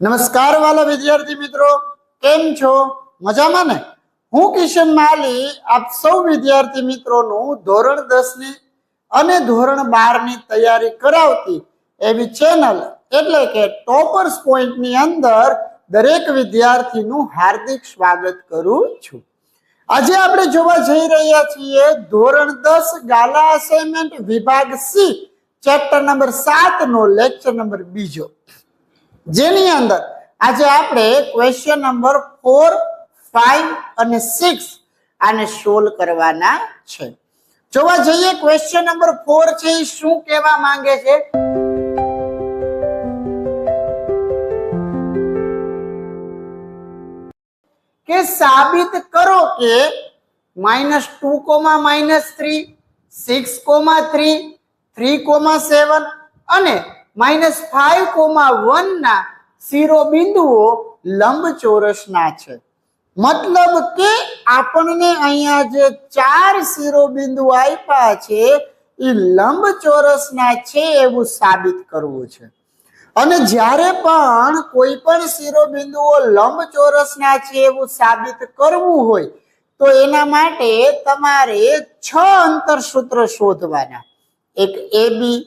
નમસ્કાર વાલા વિદ્યાર્થી મિત્રો. કેમ છો? મજામાં ને? હું કિશન માલી, આપ સૌ વિદ્યાર્થી મિત્રોનું ધોરણ દસની અને ધોરણ બારની તૈયારી કરાવતી એવી ચેનલ એટલે કે ટોપર્સ પોઈન્ટની અંદર દરેક વિદ્યાર્થીનું હાર્દિક સ્વાગત કરું છું. આજે આપણે જોવા જઈ રહ્યા છીએ ધોરણ દસ ગાલા અસાઇનમેન્ટ વિભાગ સી ચેપ્ટર નંબર સાત નો લેક્ચર નંબર બીજો. જેની અંદર આજે આપણે ક્વેશ્ચન નંબર ફોર ફાઈવ અને સિક્સ આને સોલ્વ કરવાના છે. જોવા જઈએ ક્વેશ્ચન નંબર ફોર છે એ શું કહેવા માંગે છે? કે સાબિત કરો કે minus two comma minus three six comma three three comma seven અને માઇનસ ફાઈવ કોમા વન ના શિરોબિંદુઓ લંબચોરસના છે. મતલબ કે આપણને અહીંયા જે ચાર શિરોબિંદુ આપ્યા છે એ લંબચોરસના છે એવું સાબિત કરવું છે. અને જ્યારે પણ કોઈ પણ શિરોબિંદુઓ લંબચોરસના છે એવું સાબિત કરવું હોય, તો એના માટે તમારે છ અંતર સૂત્ર શોધવાના. એક એ બી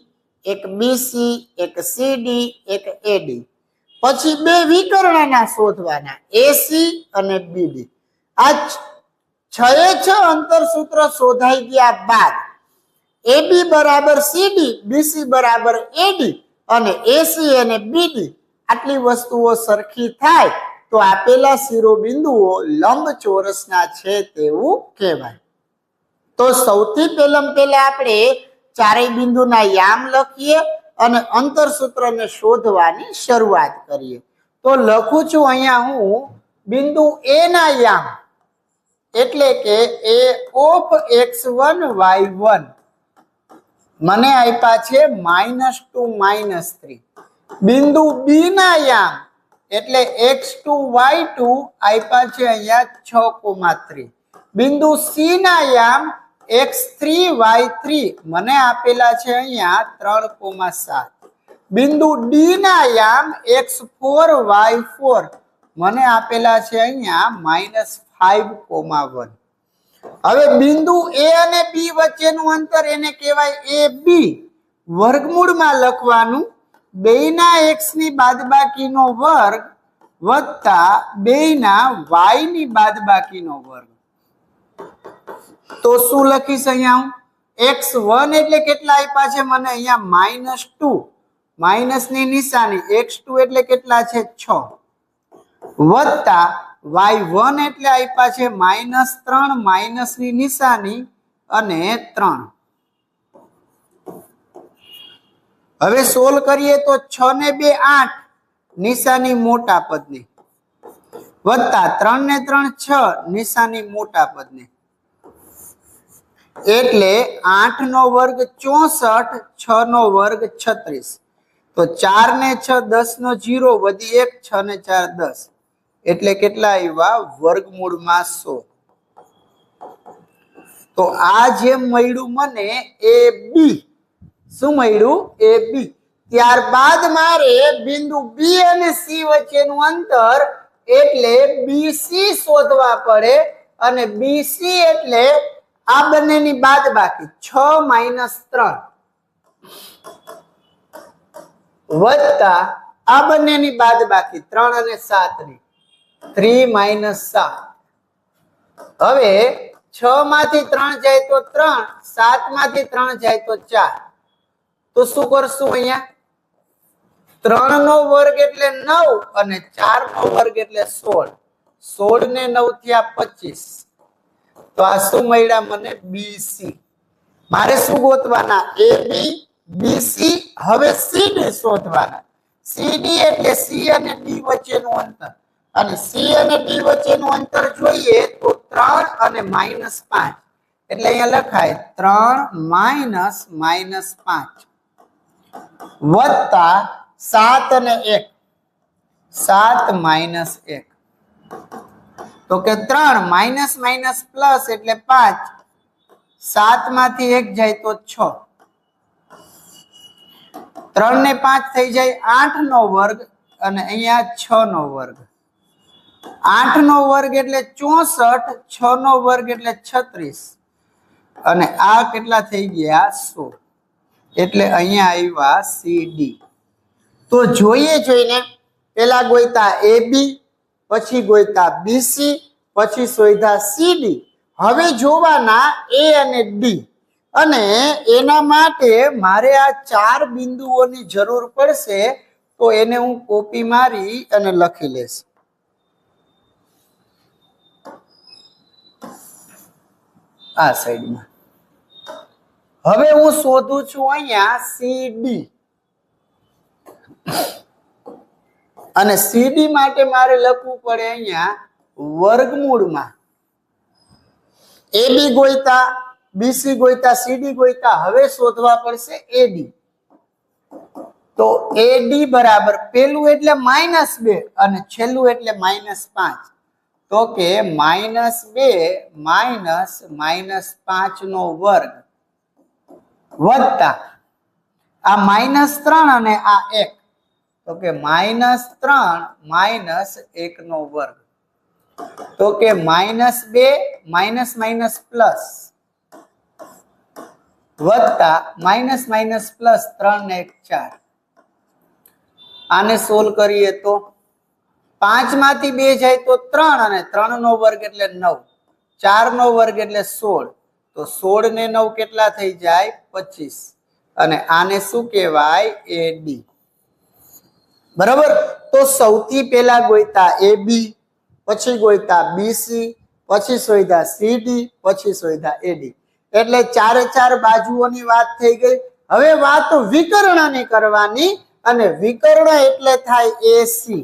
એક બીસી એક સીડી એક એડી પછી બે વિકર્ણના શોધવાના એસી અને બીડી આ છ એ છ અંતર સૂત્ર શોધાઈ ગયા બાદ એબી બરાબર સીડી બીસી બરાબર એડી અને એસી અને બીડી આટલી વસ્તુઓ સરખી થાય તો આપેલા શિરોબિંદુઓ લંબચોરસના છે તેવું કહેવાય. તો સૌથી પહેલા પહેલા આપણે ચારેય બિંદુના યામ લખીએ અને અંતર સૂત્રને શોધવાની શરૂઆત કરીએ. તો લખું છું અહીંયા હું બિંદુ એ ના યામ, એટલે કે A of X one Y one મને આપ્યા છે માઇનસ ટુ માઇનસ થ્રી બિંદુ બી ના યામ, એટલે એક્સ ટુ વાય ટુ આપ્યા છે અહીંયા છ, કોમા થ્રી બિંદુ સી ના યામ એક્સ થ્રી વાય થ્રી મને આપેલા છે અહીંયા ત્રણ કોમા સાત. બિંદુ ડી ના યામ એક્સ ફોર વાય ફોર મને આપેલા છે અહીંયા માઇનસ ફાઈવ કોમા વન. હવે બિંદુ એ અને બી વચ્ચેનું અંતર એને કહેવાય એ બી વર્ગમૂળમાં લખવાનું બેયના એક્સની બાદબાકીનો વર્ગ વત્તા બેયના વાયની બાદબાકીનો વર્ગ. તો શું લખીશ અહીંયા હું? એક્સ એટલે કેટલા આપ્યા છે? મને અહીંયા માઇનસ ટુ ની નિશાની એક્સ એટલે કેટલા છે? છ. વત્તા વાય વન એટલે આપ્યા છે માઇનસ ત્રણની નિશાની અને ત્રણ. હવે સોલ્વ કરીએ તો છ ને બે આઠ. નિશાની મોટા પદની. વત્તા ત્રણ ને ત્રણ છ. નિશાની મોટા પદની. એટલે આઠ નો વર્ગ ચોસઠ છ નો વર્ગ છત્રીસ. તો ચાર ને છ દસ નો જીરો વધી એક છ ને ચાર, દસ. એટલે કેટલા આવ્યા? વર્ગમૂળમાં સો. તો આ જે મળ્યું મને એ બી. શું મળ્યું? એ બી. ત્યારબાદ મારે બિંદુ બી અને સી વચ્ચેનું અંતર એટલે બીસી શોધવા પડે. અને બીસી એટલે આ બંનેની બાદ બાકી છ માઇનસ ત્રણ. વત્તા આ બંનેની બાદ બાકી ત્રણ અને સાતની. થ્રી માઇનસ સાત. હવે છ માંથી ત્રણ જાય તો ત્રણ, સાતમાંથી ત્રણ જાય તો ચાર. તો શું કરશું અહીંયા? ત્રણ નો વર્ગ એટલે નવ અને ચાર નો વર્ગ એટલે સોળ. સોળ ને નવ થયા પચીસ. તો આ શું મળ્યા મને? બીસી મારે શું ગોતવાના? એ બી બીસી હવે સીડી શોધવાના. સીડી એટલે સી અને ડી વચ્ચેનું અંતર. અને સી અને ડી વચ્ચેનું અંતર જોઈએ તો ત્રણ અને માઇનસ પાંચ. એટલે અહીંયા લખાય ત્રણ માઇનસ માઇનસ પાંચ વત્તા સાત અને એક. સાત માઇનસ એક. તો કે ત્રણ, માઇનસ માઇનસ, પ્લસ એટલે પાંચ. સાતમાંથી એક જાય તો છ. ત્રણ ને પાંચ થઈ જાય આઠ નો વર્ગ અને અહીંયા છ નો વર્ગ. આઠ નો વર્ગ એટલે ચોસઠ, છ નો વર્ગ એટલે છત્રીસ. અને આ કેટલા થઈ ગયા સો. એટલે અહીંયા આવ્યા સી, ડી. તો જોઈએ જોઈને, પેલા ગોઈતા એ બી પછી ગોયતા બીસી પછી સોયધા સીડી હવે જોવાના એ અને ડી અને એના માટે મારે આ ચાર બિંદુઓની જરૂર પડશે, તો એને હું કોપી મારી અને લખી લઈશ. આ સાઈડમાં હવે હું શોધું છું અહીંયા સી ડી અને સીડી માટે મારે લખવું પડે અહીંયા વર્ગમૂળમાં. એ બી ગોઈતા બીસી ગોઈતા સીડી ગોઈતા હવે શોધવા પડશે એડી તો એડી બરાબર પેલું એટલે માઇનસ બે અને છેલ્લું એટલે માઇનસ પાંચ. તો કે માઇનસ બે માઇનસ માઇનસ પાંચ નો વર્ગ વધતા આ માઇનસ ત્રણ અને આ એક. તો કે માઇનસ ત્રણ, માઇનસ એક નો વર્ગ. તો કે માઇનસ બે, માઇનસ માઇનસ પ્લસ વત્તા માઇનસ માઇનસ પ્લસ ત્રણ ને એક ચાર. આને સોલ્વ કરીએ તો પાંચમાંથી બે જાય તો ત્રણ અને ત્રણ નો વર્ગ એટલે નવ. ચાર નો વર્ગ એટલે સોળ. તો સોળ ને નવ કેટલા થઈ જાય? પચીસ. અને આને શું કહેવાય? A D. બરાબર? તો સૌથી પહેલા ગોઈતા એ બી, પછી ગોઈતા બીસી પછી શોધ્યા સીડી પછી શોધ્યા એડી એટલે ચારે ચાર બાજુઓની વાત થઈ ગઈ. હવે વાત વિકર્ણની કરવાની અને વિકર્ણ એટલે થાય એસી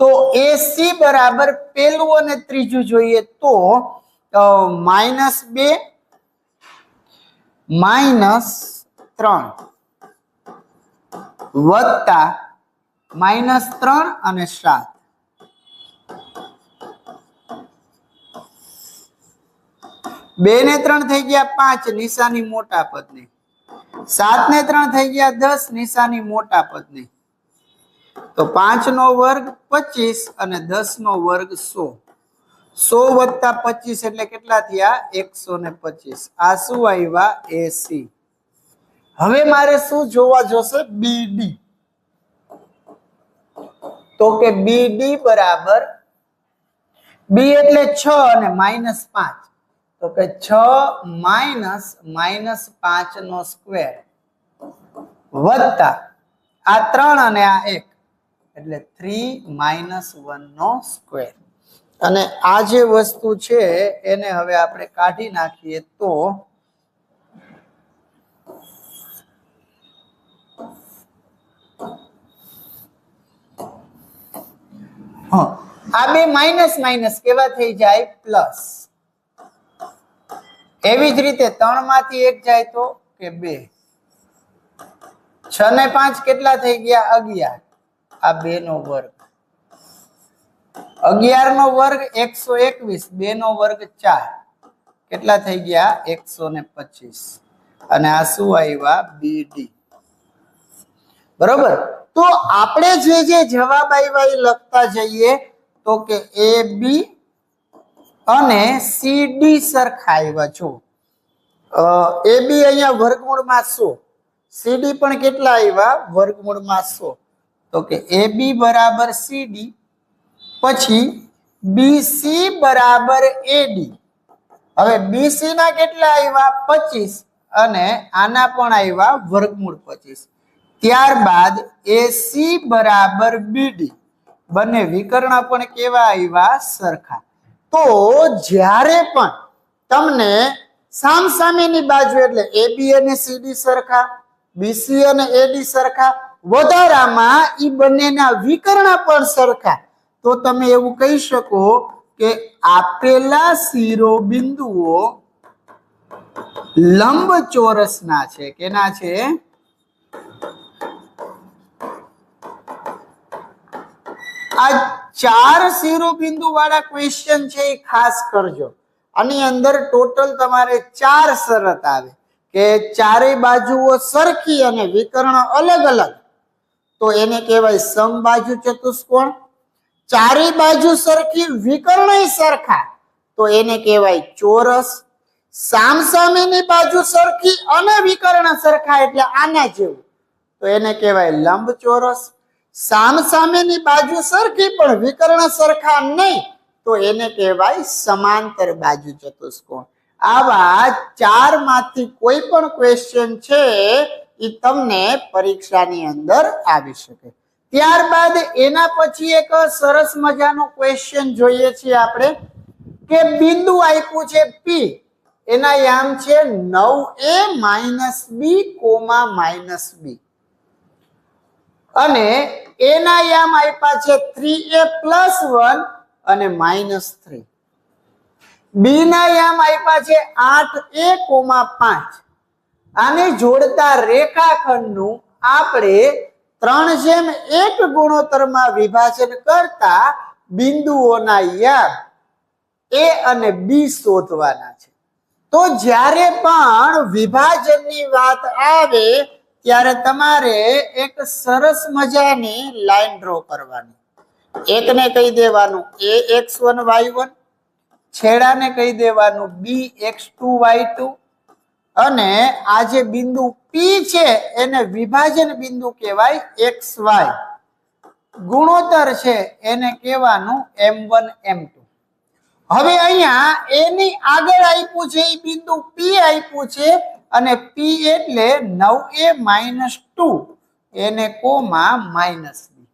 તો એસી બરાબર પેલું અને ત્રીજું જોઈએ તો માઇનસ બે, માઇનસ ત્રણ. વત્તા માઇનસ ત્રણ અને સાત. બે ને ત્રણ થઈ ગયા પાંચ, નિશાની મોટા પદની. સાત ને ત્રણ થઈ ગયા દસ, નિશાની મોટા પદની. તો પાંચ નો વર્ગ પચીસ અને દસ નો વર્ગ સો. સો વત્તા પચીસ એટલે કેટલા થયા? એકસો ને પચીસ. આ શું આવ્યા? એસી હવે મારે શું જોવા જોશે? બીડી તો કે બીડી બરાબર બી એટલે છ અને માઇનસ પાંચ. તો કે છ માઇનસ માઇનસ પાંચ નો સ્ક્વેર વત્તા આ ત્રણ અને આ એક. એટલે થ્રી માઇનસ વન નો સ્ક્વેર. અને આ જે વસ્તુ છે, એને હવે આપણે કાઢી નાખીએ તો આ બે માઇનસ માઇનસ કેવા થઈ જાય? પ્લસ. એવી જ રીતે ત્રણમાંથી એક જાય તો કે બે. છ ને પાંચ કેટલા થઈ ગયા? અગિયાર. આ બે નો વર્ગ. અગિયાર નો વર્ગ એકસો એકવીસ, બે નો વર્ગ ચાર. કેટલા થઈ ગયા? એકસો ને પચીસ. અને આ શું આવ્યા? બીડી બરોબર? તો આપણે જે જે જવાબ આવ્યા એ લખતા જઈએ તો કે એ, બી અને સી, ડી સરખા આવ્યા છો એ, બી અહીંયા વર્ગમૂળમાં સો સીડી પણ કેટલા આવ્યા વર્ગમૂળમાં સો તો કે એ, બી બરાબર સીડી પછી બીસી બરાબર એડી હવે બીસી ના કેટલા આવ્યા પચીસ. અને આના પણ આવ્યા વર્ગમૂળ પચીસ. ત્યારબાદ એસી બરાબર બીડી બંને વિકર્ણ પણ કેવા આવ્યા? સરખા. તો જ્યારે પણ તમને સામસામેની બાજુ એટલે એબી અને સીડી સરખા બીસી અને એડી સરખા, વધારામાં ઈ બંનેના વિકર્ણ પણ સરખા. તો તમે એવું કહી શકો કે આપેલા શિરોબિંદુઓ લંબ ચોરસના છે. કેના છે? આ ચાર શિરોબિંદુ વાળા ક્વેશ્ચન છે એ ખાસ કરજો. આની અંદર ટોટલ તમારે ચાર શરત આવે. કે ચારેય બાજુઓ સરખી અને વિકર્ણ અલગ અલગ. તો એને કહેવાય સમબાજુ ચતુષ્કોણ. ચારેય બાજુ સરખી, વિકર્ણય સરખા. તો એને કહેવાય ચોરસ. સામસામેની બાજુ સરખી અને વિકર્ણ સરખા, એટલે આના જેવું. તો એને કહેવાય લંબચોરસ. સામસામેની બાજુ સરખી, પણ વિકર્ણ સરખા નહીં. તો એને કહેવાય સમાંતર બાજુ ચતુષ્કોણ. આવા ચારમાંથી કોઈ પણ ક્વેશ્ચન છે, એ તમને પરીક્ષાની અંદર આવી શકે. ત્યારબાદ એના પછી એક સરસ મજાનો ક્વેશ્ચન જોઈએ છીએ આપણે, કે બિંદુ આપ્યું છે પી એના યામ છે નવ A minus B comma minus B અને એના યામ આપ્યા છે થ્રી એ પ્લસ વન અને માઇનસ થ્રી. બી ના યામ આપ્યા છે આઠ એ કોમા પાંચ. આને જોડતા રેખાખંડનું આપણે ત્રણ જેમ એક ગુણોત્તરમાં વિભાજન કરતા બિંદુઓના યામ એ અને બી શોધવાના છે. તો જ્યારે પણ વિભાજનની વાત આવે ત્યારે તમારે એક સરસ મજાની લાઈન ડ્રો કરવાની. એકને કહી દેવાનું A x one, y one, છેડાને કહી દેવાનું B x two, y two, અને આ જે બિંદુ પી છે એને વિભાજન બિંદુ કહેવાય એક્સ વાય. ગુણોત્તર છે એને કહેવાનું એમ વન, એમ ટુ. હવે અહીંયા એની આગળ આપ્યું છે, એ બિંદુ પી આપ્યું છે અને પી એટલે નવ એ માઇનસ ટુ એને કોમાં માઇનસ બી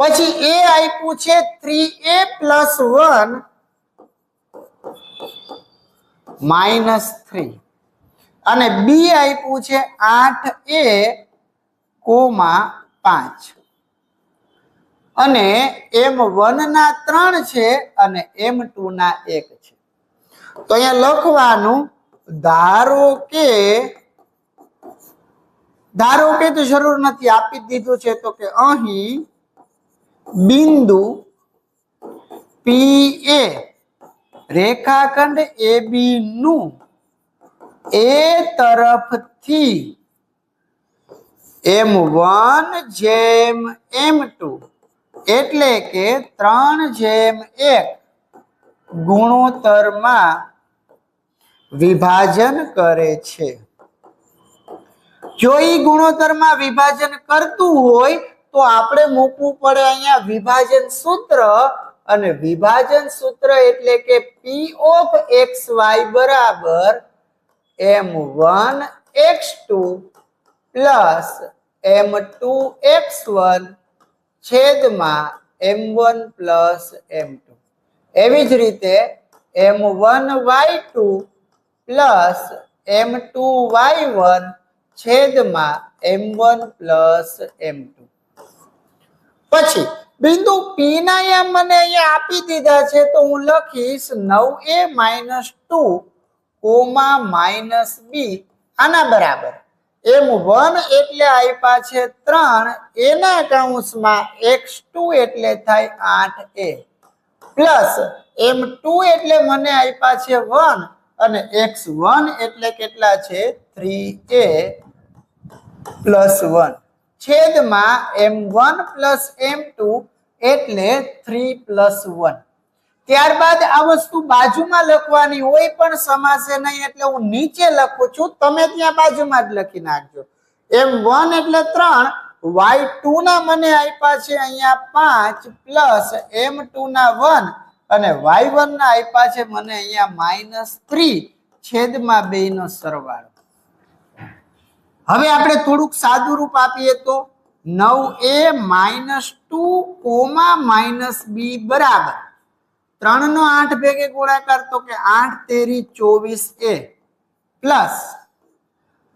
પછી એ આપ્યું છે three a plus one minus three અને બી આપ્યું છે આઠ એ કોમા પાંચ. અને એમ વન ના ત્રણ છે અને એમ ટુ ના એક છે. તો અહીંયા લખવાનું ધારો કે ધારો કે તો જરૂર નથી, આપી દીધું છે તો કે અહીં બિંદુ પી એ રેખાખંડ એ બી નું એ તરફથી એમ વન જેમ એમ ટુ એટલે કે ત્રણ જેમ એક ગુણોત્તરમાં વિભાજન કરે છે. જો એ ગુણોત્તરમાં વિભાજન કરતું હોય, તો આપણે મૂકવું પડે અહીંયા વિભાજન સૂત્ર અને વિભાજન સૂત્ર એટલે કે પી ઓફ એક્સ વાય બરાબર m one x two plus m two x one છેદમાં m one plus m two એવી જ રીતે m one y two plus m two y one છેદમાં m one plus m two. પછી બિંદુ પી ના એમ મને અહીંયા આપી દીધા છે તો હું લખીશ નવ A minus two comma minus b. આના બરાબર. એમ વન એટલે આપ્યા છે ત્રણ. એના કૌંસમાં એક્સ ટુ એટલે થાય આઠ એ. પ્લસ એમ ટુ એટલે મને આપ્યા છે વન. અને એક્સ વન એટલે કેટલા છે? Three a plus one. છેદમાં m one plus m two એટલે થ્રી પ્લસ વન. ત્યારબાદ આ વસ્તુ બાજુમાં લખવાની હોય પણ સમાસે નહીં એટલે હું નીચે લખું છું. તમે ત્યાં બાજુમાં જ લખી નાખજો. એમ વન એટલે ત્રણ. વાય ટુ ના મને આપ્યા છે અહીંયા પાંચ પ્લસ એમ ટુ ના વન. અને વાય વન ના આપ્યા છે મને અહીંયા માઇનસ થ્રી છેદમાં બે નો સરવાળો. હવે આપણે થોડુંક સાદું રૂપ આપીએ તો નવ A minus two comma minus b બરાબર. ત્રણ નો આઠ ભેગે ગુણાકાર તો કે આઠ તેરી ચોવીસ એ પ્લસ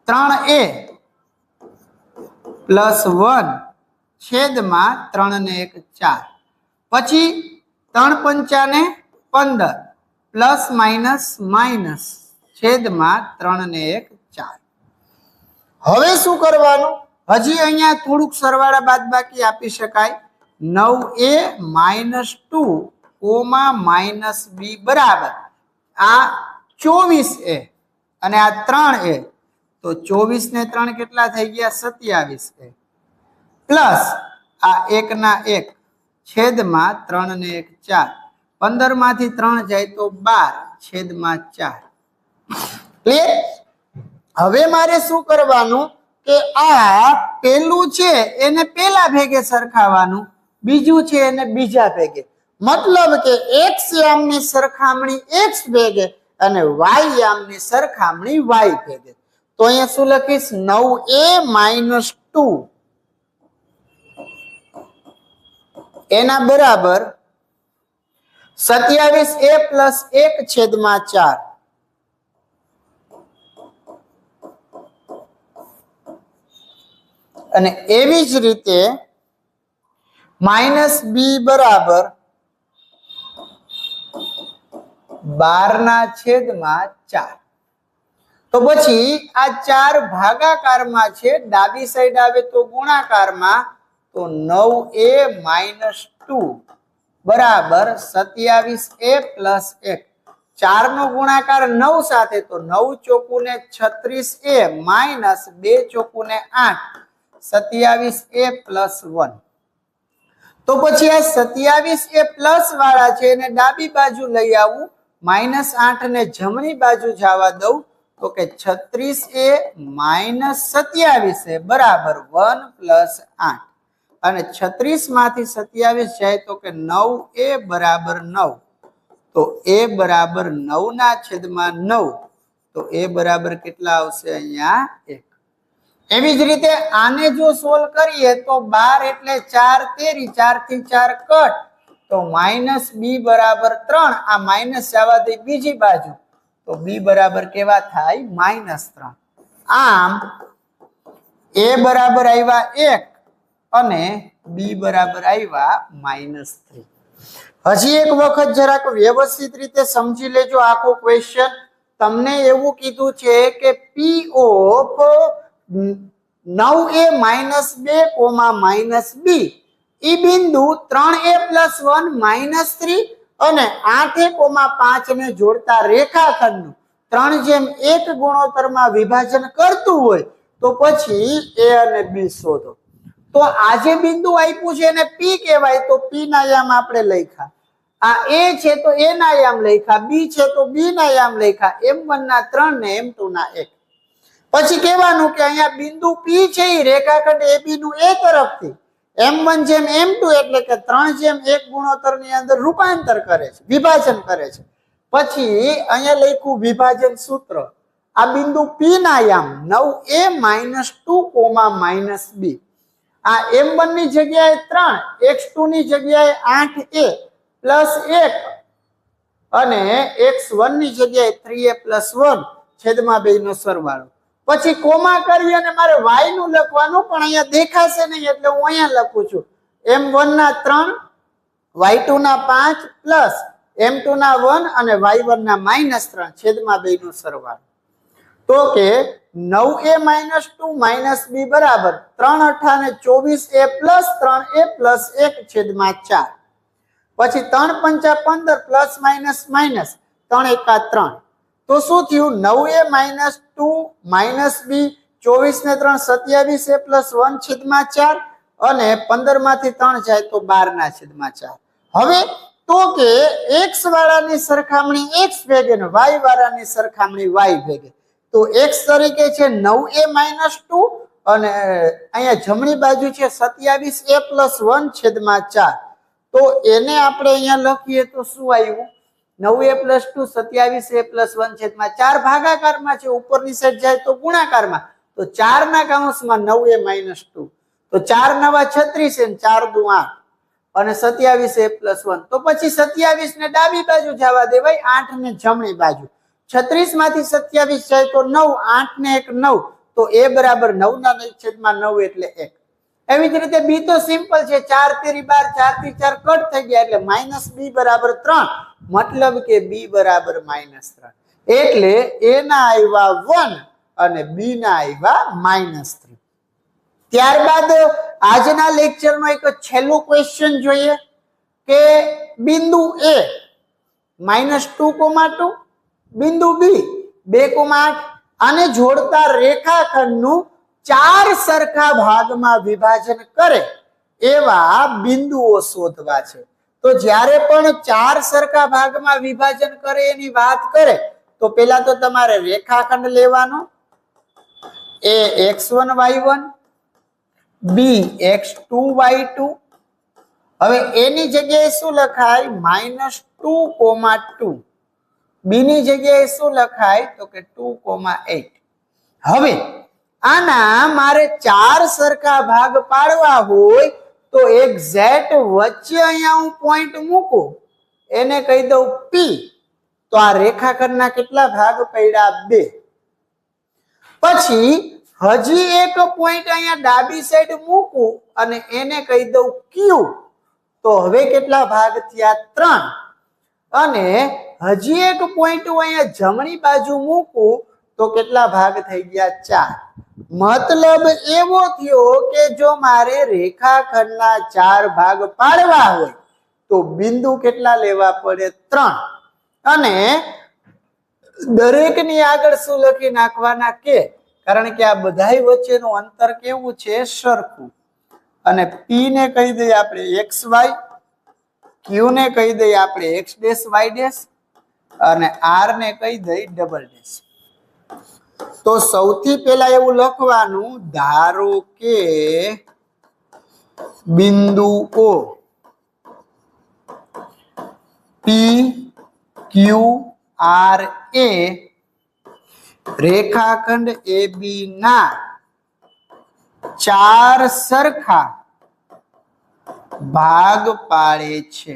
ત્રણ એ પ્લસ વન છેદમાં ત્રણ ને એક ચાર. પછી ત્રણ પંચાને પંદર. Plus, minus minus. છેદમાં ત્રણ ને એક, ચાર. હવે શું કરવાનું? હજી અહીંયા થોડુંક સરવાળા બાદ બાકી આપી શકાય. નવ A minus two comma minus b બરાબર. આ ચોવીસ એ અને આ ત્રણ એ. તો ચોવીસ ને ત્રણ કેટલા થઈ ગયા? સત્યાવીસ એ. પ્લસ આ એક ના એક છેદમાં ત્રણ ને એક ચાર. પંદરમાંથી ત્રણ જાય તો બાર, છેદમાં ચાર. ક્લિયર હવે મારે શું કરવાનું કે આ પેલું છે એને પેલા ભેગે સરખાવાનું, બીજું છે એને બીજા ભેગે. મતલબ કે એક્સ યામની સરખામણી એક્સ ભેગે અને વાય યામની સરખામણી વાય ભેગે. તો અહીંયા શું લખીશ? નવ એ માઇનસ ટુ એના બરાબર સત્યાવીસ એ પ્લસ એક છેદમાં ચાર. અને એવી જ રીતે માઇનસ બી બરાબર બાર ના છેદમાં ચાર. તો પછી આ ચાર ભાગાકારમાં છે, ડાબી સાઈડ આવે તો ગુણાકારમાં તો નવ એ માઇનસ ટુ બરાબર સત્યાવીસ એ પ્લસ એક. ચાર નો ગુણાકાર નવ સાથે તો નવ ચોકુ ને છત્રીસ એ માઇનસ બે ચોકુ ને આઠ. સત્યાવીસ એ પ્લસ વન. તો પછી આ સત્યાવીસ એ પ્લસ વાળા છે એને ડાબી બાજુ લઈ આવું. માઇનસ આઠ ને જમણી બાજુ જવા દઉં. તો કે છત્રીસ એ માઇનસ સત્યાવીસ એ બરાબર વન પ્લસ આઠ. અને છત્રીસમાંથી સત્યાવીસ જાય તો કે નવ એ બરાબર નવ. તો એ બરાબર નવ ના છેદમાં નવ. તો એ બરાબર કેટલા આવશે અહીંયા એક. એવી જ રીતે આને જો સોલ્વ કરીએ તો બાર એટલે ચાર તેરી ચારથી ચાર કટ. તો માઇનસ બી બરાબર ત્રણ. આ માઇનસ જવા દે બીજી બાજુ. તો બી બરાબર કેવા થાય? માઇનસ ત્રણ. આમ, એ બરાબર આવ્યા એક. અને બી બરાબર આવ્યા માઇનસ થ્રી હજી એક વખત જરાક વ્યવસ્થિત રીતે સમજી લેજો આખો ક્વેશ્ચન તમને એવું કીધું છે કે પી ઓફ નવ એ માઇનસ બે કોમા માઇનસ બી ઈ બિંદુ ત્રણ a plus one minus three અને આઠ એ કોમા પાંચ ને જોડતા રેખાખંડનું. ત્રણ જેમ એક ગુણોત્તરમાં વિભાજન કરતું હોય તો પછી એ અને બી શોધો. તો આ જે બિંદુ આપ્યું છે એને પી કહેવાય, તો પી ના યામ આપણે લખ્યા. આ એ છે તો એ ના લખ્યા, બી છે તો બી ના યામ લખ્યા, એમ વન ના ત્રણ ને એમ ટુ ના એક. પછી કહેવાનું કે અહીંયા બિંદુ પી છે એ રેખાખંડ એ બી નું એ તરફથી. એમ વન જેમ એમ ટુ એટલે કે ત્રણ જેમ એક ગુણોત્તરની અંદર રૂપાંતર કરે છે, વિભાજન કરે છે. પછી અહીંયા લખ્યું વિભાજન સૂત્ર. આ બિંદુ પી ના યામ નવ A minus two comma minus b આ એમ વનની જગ્યાએ ત્રણ એક્સની જગ્યાએ આઠ એ પ્લસ એક અને એક્સ વનની જગ્યાએ થ્રી એ પ્લસ વન છેદમાં બે નો સરવાળો. પછી કોમા કરી અને મારે વાયનું લખવાનું પણ અહીંયા દેખાશે નહીં એટલે હું અહીંયા લખું છું. એમ વન ના ત્રણ વાય ટુ ના પાંચ પ્લસ એમ ટુ ના વન અને વાય વન ના માઇનસ ત્રણ છેદમાં બે નો સરવાળો. તો કે નવ A minus two minus b બરાબર ત્રણ અઠા ને ચોવીસ એ પ્લસ ત્રણ એ પ્લસ એક છેદમાં ચાર. પછી ત્રણ પંચા પંદર પ્લસ માઇનસ માઇનસ ત્રણ એકા ત્રણ. તો શું થયું? નવ A minus two minus b ચોવીસ ને ત્રણ સત્યાવીસ એ પ્લસ વન છેદમાં ચાર અને પંદરમાંથી ત્રણ જાય તો બાર ના છેદમાં ચાર. હવે તો કે એક્સ વાળાની સરખામણી એક્સ ભેગે ને વાય વાળાની સરખામણી વાય ભેગે તો એક્સ તરીકે છે નવ એ માઇનસ ટુ અને અહીંયા જમણી બાજુ છે સત્યાવીસ એ પ્લસ વન છેદમાં ચાર. તો એને આપણે અહીંયા લખીએ તો શું આવ્યું? નવ એ પ્લસ ટુ સત્યાવીસ એ પ્લસ વન છેદમાં ચાર ભાગાકારમાં છે, ઉપરની સાઈડ જાય તો ગુણાકારમાં. તો ચાર ના કાઉન્સમાં નવ એ માઇનસ ટુ તો ચાર નવા છત્રીસ એ ચાર દુ આઠ. અને સત્યાવીસ એ પ્લસ વન તો પછી સત્યાવીસ ને ડાબી બાજુ જવા દેવાય આઠ ને જમણી બાજુ. છત્રીસમાંથી સત્યાવીસ જાય તો નવ આઠ ને એક નવ. તો એ બરાબર નવ ના છેદમાં નવ એટલે એક. એવી જ રીતે બી તો સિમ્પલ છે. ચાર તેરી બાર, ચારથી ચાર કટ થઈ ગયા એટલે માઇનસ બી બરાબર ત્રણ. મતલબ કે બી બરાબર માઇનસ ત્રણ. એટલે એ ના આવ્યા વન અને બી ના આવ્યા માઇનસ થ્રી ત્યારબાદ આજના લેક્ચરનો એક છેલ્લું ક્વેશ્ચન જોઈએ કે બિંદુ A minus two comma two બિંદુ બી બે કુમાટ અને જોડતા રેખાખંડનું ચાર સરખા ભાગમાં વિભાજન કરે એવા બિંદુઓ શોધવા છે. તો જ્યારે પણ ચાર સરખા ભાગમાં વિભાજન કરે એની વાત કરે, તો પેલા તો તમારે રેખાખંડ લેવાનો. A x one y one B x two y two હવે એની જગ્યાએ શું લખાય? Minus two comma two B ની જગ્યાએ શું લખાય? તો કે ટુ એટ. હવે, આના મારે ચાર સરખા ભાગ પાડવા હોય, તો એક્ઝેક્ટ વચ્ચે અહીંયા હું પોઈન્ટ મૂકું. એને કહી દઉં પી. તો આ રેખાખંડના કેટલા ભાગ પડ્યા? બે. પછી, હજી એક પોઈન્ટ અહીંયા ડાબી સાઈડ મૂકું અને એને કહી દઉં ક્યુ. તો હવે કેટલા ભાગ થયા? ત્રણ. અને હજી એક પોઈન્ટ હું અહીંયા જમણી બાજુ મૂકું તો કેટલા ભાગ થઈ ગયા? ચાર. મતલબ એવો થયો કે જો મારે રેખાખંડના ચાર ભાગ પાડવા હોય, તો બિંદુ કેટલા લેવા પડે? ત્રણ. અને દરેકની આગળ શું લખી નાખવાના કે? કારણ કે આ બધાય વચ્ચેનું અંતર કેવું છે? સરખું. અને પી ને કહી દઈએ આપણે એક્સ વાય ક્યુ ને કહી દઈએ આપણે એક્સ ડેશ વાય ડેશ અને આર ને કહી દઈ ડબલ ડેશ તો સૌથી પહેલા એવું લખવાનું, ધારો કે બિંદુ ઓ પી ક્યુ આર એ રેખાખંડ એ બી ના ચાર સરખા ભાગ પાડે છે.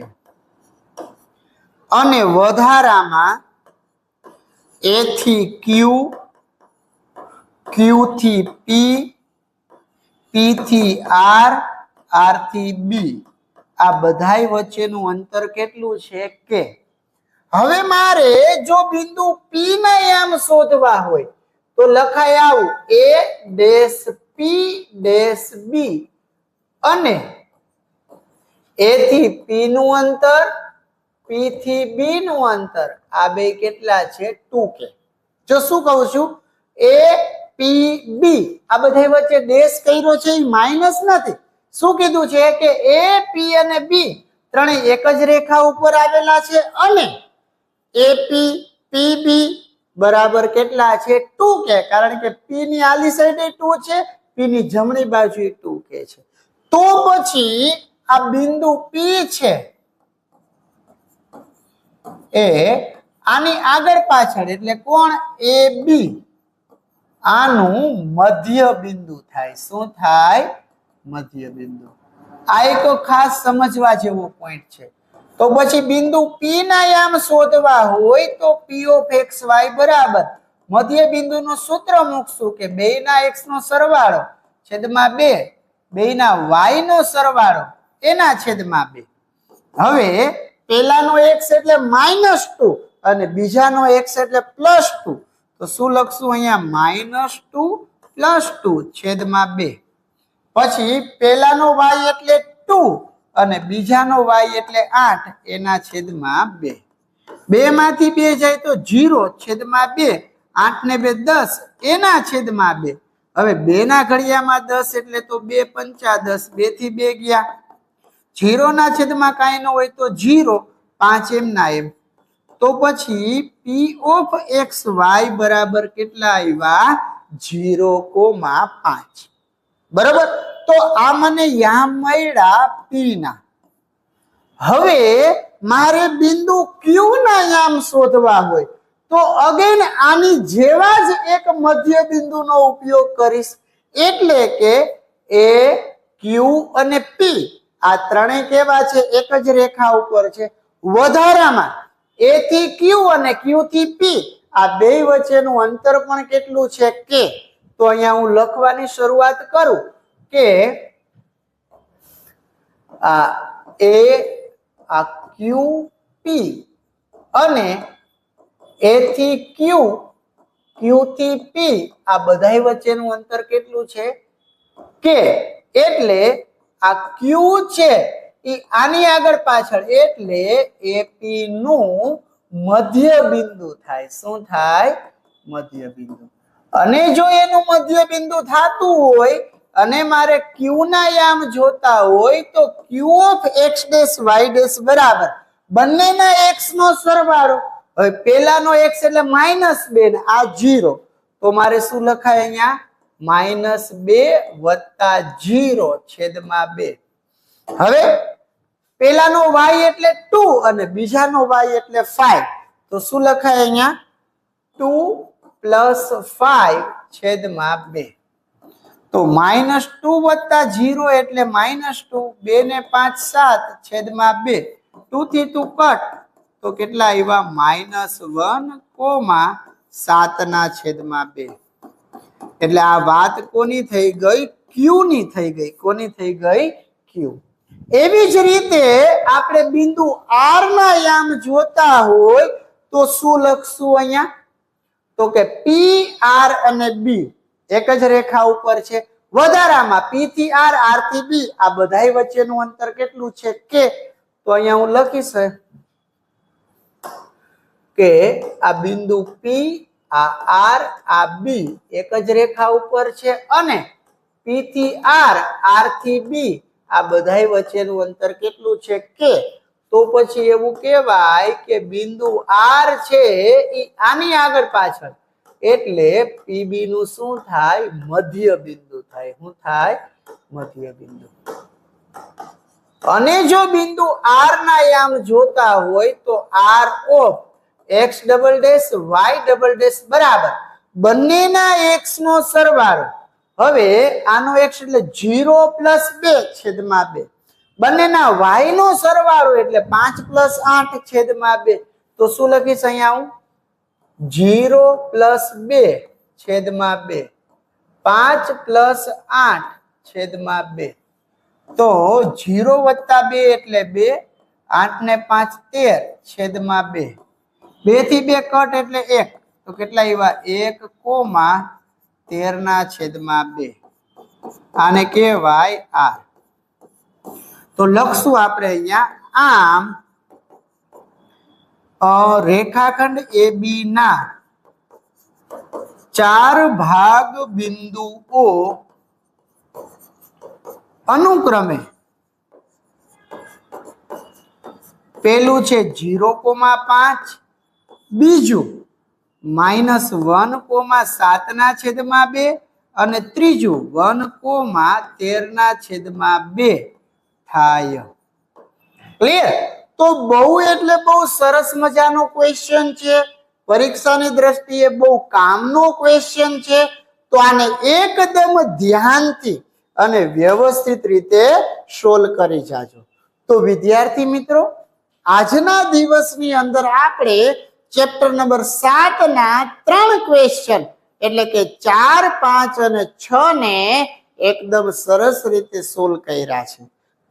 અને વધારામાં એ થી ક્યુ ક્યુ થી પી પી થી આર આરથી બી આ બધાય વચ્ચેનું અંતર કેટલું છે કે? હવે મારે જો બિંદુ પી ના યામ શોધવા હોય, તો લખાય આવું. એ ડેશ પી ડેશ બી અને એ થી પી નું અંતર પી થી બી નું અંતર, આ બે કેટલા છે? ટુ કે જો શું કહું છું? એ પી બી આ બધા વચ્ચે દેશ કર્યો છે એ માઇનસ નથી. શું કીધું છે કે એ પી અને બી ત્રણેય એક જ રેખા ઉપર આવેલા છે અને એપી પીબી બરાબર કેટલા છે? ટુ કે કારણ કે પી ની આલી સાઈડે ટુ છે પી ની જમણી બાજુ ટુ કે છે. તો પછી આ બિંદુ પી છે. એ આની આગળ પાછળ એટલે કોણ? એ બી. આનું મધ્ય બિંદુ થાય. શું થાય? મધ્ય બિંદુ આ એક ખાસ સમજવા જેવો પોઈન્ટ છે. તો પછી બિંદુ પી ના યામ શોધવા હોય તો પી ઓફ એક્સ વાય બરાબર. મધ્ય બિંદુનું સૂત્ર મૂકશું કે બે ના એક્સ નો સરવાળો છેદમાં બે બે ના વાય નો સરવાળો એના છેદમાં બે. હવે પેલાનો એક્સ એટલે માઇનસ ટુ અને બીજાનો એક્સ એટલે પ્લસ ટુ તો શું લખશું અહીંયા? માઇનસ ટુ પ્લસ ટુ છેદમાં બે. પછી પહેલાનો વાય એટલે ટુ અને બીજાનો વાય એટલે આઠ, એના છેદમાં બે. બે માંથી બે જાય તો જીરો છેદમાં બે આઠ ને બે દસ, એના છેદમાં બે. હવે બે ના ઘડિયામાં દસ એટલે તો બે પંચા દસ બેથી બે ગયા. જીરો ના છેદમાં કાંઈ ન હોય તો જીરો પાંચ એમ ના એમ. તો પછી પી ઓફ એક્સ વાય બરાબર કેટલા આવ્યા? જીરો કોમા પાંચ. બરાબર? તો આ મને યા મળ્યા પી ના. હવે મારે બિંદુ ક્યુ ના યામ શોધવા હોય. તો અગેન આની જેવા જ એક મધ્ય બિંદુનો ઉપયોગ કરીશ. એટલે કે એ ક્યુ અને પી આ ત્રણેય કેવા છે? એક જ રેખા ઉપર છે. વધારામાં એ થી ક્યુ અને ક્યુ થી પી આ બે વચ્ચેનું અંતર પણ કેટલું છે? કે તો અહીંયા હું લખવાની શરૂઆત કરું કે આ એ આ ક્યુ પી અને એ થી ક્યુ ક્યુ થી પી આ બધાય વચ્ચેનું અંતર કેટલું છે? કે એટલે આ ક્યુ છે? એ આની આગળ પાછળ એટલે એપી નું મધ્ય બિંદુ થાય. શું થાય? મધ્ય બિંદુ. અને જો એનું મધ્ય બિંદુ થતું હોય અને મારે ક્યુ ના યામ જોતા હોય તો Q of x dash y dash બરાબર. બંનેના એક્સ નો સરવાળો. હવે પેલાનો એક્સ એટલે માઇનસ બે આ જીરો. તો મારે શું લખાય અહીંયા? માઇનસ બે વત્તા જીરો છેદમાં બે. હવે પેલાનો વાય એટલે ટુ અને બીજાનો વાય એટલે ફાઈવ તો શું લખાય અહીંયા? ટુ પ્લસ ફાઈવ છેદમાં બે. તો માઇનસ ટુ વત્તા જીરો એટલે માઇનસ ટુ બે ને પાંચ સાત છેદમાં બે. ટુ થી ટુ કટ તો કેટલા આવ્યા? માઇનસ વન કોમા સાતના છેદમાં બે. એટલે આ વાત કોની થઈ ગઈ? ક્યુની થઈ ગઈ? કોની થઈ ગઈ? ક્યુ. એવી જ રીતે આપણે બિંદુ આર ના યામ જોતા હોય તો શું લખશું અહીંયા? તો કે પી આર અને બી એક જ રેખા ઉપર છે. વધારામાં પી થી આર આરથી બી આ બધાય વચ્ચેનું અંતર કેટલું છે? કે તો અહીંયા હું લખીશ. કે આ બિંદુ પી આ આર, આ બી એક જ રેખા ઉપર છે અને પી થી આર આરથી બી આ બધાય વચ્ચેનું અંતર કેટલું છે કે તો પછી એવું કહેવાય કે બિંદુ આર છે એ આની આગળ પાછળ. એટલે પીબી નું શું થાય? મધ્ય બિંદુ થાય. શું થાય? મધ્ય બિંદુ. અને જો બિંદુ આર ના યામ જોતા હોય તો R of x double dash, y double dash બરાબર. બંનેના એક્સ નો સરવાળો. હવે આનો એક્સ એટલે જીરો પ્લસ બે છેદમાં બે. બંનેના વાય નો સરવાળો એટલે પાંચ પ્લસ આઠ છેદમાં બે. તો શું લખીશ અહીંયા હું? જીરો પ્લસ બે છેદમાં બે. પાંચ પ્લસ આઠ છેદમાં બે. તો જીરો વત્તા બે એટલે બે, આઠ ને પાંચ તેર છેદમાં બે. બેથી બે કટ એટલે એક. તો કેટલા એવા એક કોમા તેર ના છેદમાં બે. આને કહેવાય આર. તો લખશું આપણે અહીંયા, આમ રેખાખંડ એ બી ના. ચાર ભાગ બિંદુઓ અનુક્રમે. પેલું છે જીરો કોમા પાંચ બીજું, માઇનસ વન કોમા સાતના છેદમાં બે અને ત્રીજું વન કોમા તેરના છેદમાં બે થાય. ક્લિયર તો બહુ એટલે બહુ સરસ મજાનો ક્વેશ્ચન છે. પરીક્ષાની દ્રષ્ટિએ બહુ કામનો ક્વેશ્ચન છે. તો આને એકદમ ધ્યાનથી અને વ્યવસ્થિત રીતે સોલ્વ કરી જાજો. તો વિદ્યાર્થી મિત્રો, આજના દિવસની અંદર આપણે ચેપ્ટર નંબર સાત ના ત્રણ ક્વેશ્ચન એટલે કે ચાર, પાંચ અને છ ને એકદમ સરસ રીતે સોલ્વ કર્યા છે.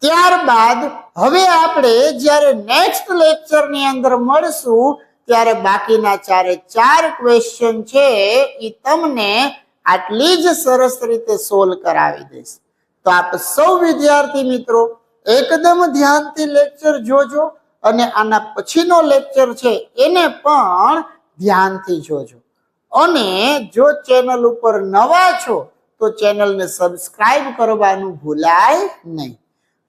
ત્યારબાદ હવે આપણે જ્યારે નેક્સ્ટ લેક્ચરની અંદર મળશું, ત્યારે બાકીના ચારે ચાર ક્વેશ્ચન છે એ તમને આટલી જ સરસ રીતે સોલ્વ કરાવી દઈશ. તો આપ સૌ વિદ્યાર્થી મિત્રો, એકદમ ધ્યાનથી લેક્ચર જોજો. અને આના પછીનો લેક્ચર છે, એને પણ ધ્યાનથી જોજો. અને જો ચેનલ ઉપર નવા છો, તો ચેનલને સબસ્ક્રાઇબ કરવાનું ભૂલાય નહીં.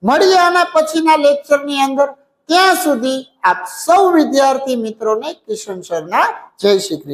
મળીએ આના પછીના લેક્ચરની અંદર. ત્યાં સુધી આપ સૌ વિદ્યાર્થી મિત્રોને કિશન સરના જય શ્રી કૃષ્ણ.